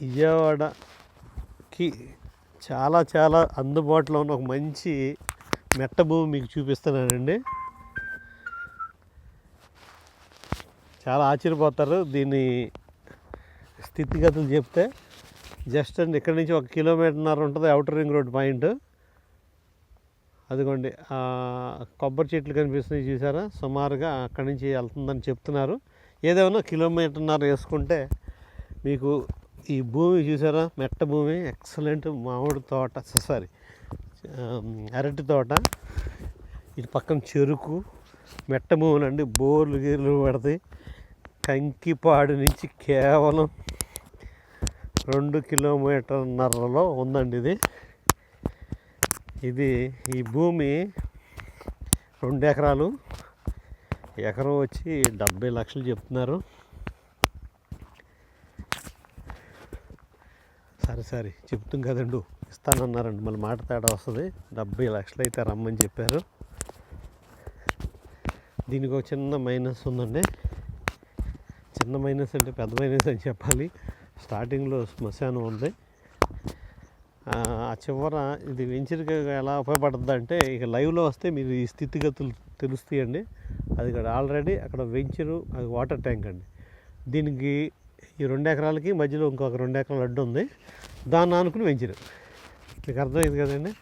విజయవాడకి చాలా చాలా అందుబాటులో ఉన్న ఒక మంచి మెట్ట భూమి మీకు చూపిస్తున్నానండి. చాలా ఆశ్చర్యపోతారు దీని స్థితిగతులు చెప్తే. జస్ట్ అండి ఇక్కడ నుంచి ఒక కిలోమీటర్న్నర ఉంటుంది అవుటర్ రింగ్ రోడ్ పాయింట్. అదిగోండి కొబ్బరి చెట్లు కనిపిస్తున్నాయి చూసారా? సుమారుగా అక్కడి నుంచి వెళ్తుందని చెప్తున్నారు. ఏదేమన్నా కిలోమీటర్న్నర వేసుకుంటే మీకు ఈ భూమి చూసారా? మెట్ట భూమి. ఎక్సలెంట్ మామిడి తోట. సారీ um, అరటి తోట. ఇటు పక్కన చెరుకు. మెట్ట భూములు అండి బోర్లు గీర్లు పడతాయి. కంకిపాడు నుంచి కేవలం రెండు కిలోమీటర్న్నరలో ఉందండి ఇది. ఇది ఈ భూమి రెండు ఎకరాలు. ఎకరం వచ్చి డెబ్బై లక్షలు చెప్తున్నారు. సరే సరే. చెప్తాం కదండు. ఇస్తానన్నారండి. మళ్ళీ మాట తేడా వస్తుంది. డెబ్బై లక్షలు అయితే రమ్మని చెప్పారు. దీనికి ఒక చిన్న మైనస్ ఉందండి. చిన్న మైనస్ అంటే పెద్ద మైనస్ అని చెప్పాలి. స్టార్టింగ్లో శ్మశానం ఉంది. ఆ చివర ఇది వెంచర్కి ఎలా ఉపయోగపడుతుంది అంటే ఇక లైవ్లో వస్తే మీరు ఈ స్థితిగతులు తెలుస్తాయండి. అది ఇక్కడ ఆల్రెడీ అక్కడ వెంచరు అది వాటర్ ట్యాంక్ అండి. దీనికి ఈ రెండు ఎకరాలకి మధ్యలో ఇంకొక రెండు ఎకరాల అడ్డు ఉంది. దాన్ని ఆనుకుని పెంచారు. మీకు అర్థమైంది కదండి?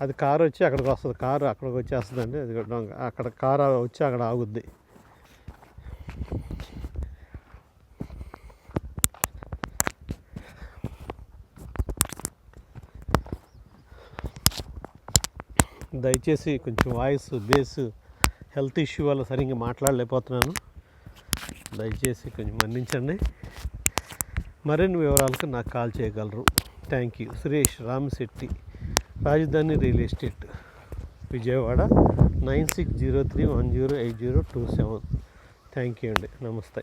అది కారు వచ్చి అక్కడికి వస్తుంది. కారు అక్కడికి వచ్చేస్తుందండి. అది అక్కడ కారు వచ్చి అక్కడ ఆగుద్ది. దయచేసి కొంచెం వాయిస్ బేస్ హెల్త్ ఇష్యూ వల్ల సరిగ్గా మాట్లాడలేకపోతున్నాను. దయచేసి కొంచెం మన్నించండి. మరిన్ని వివరాలకు నాకు కాల్ చేయగలరు. Thank you Suresh Ramasetti Rajadhani real estate Vijayawada nine six zero three one zero eight zero two seven. Thank you అండి. నమస్తే.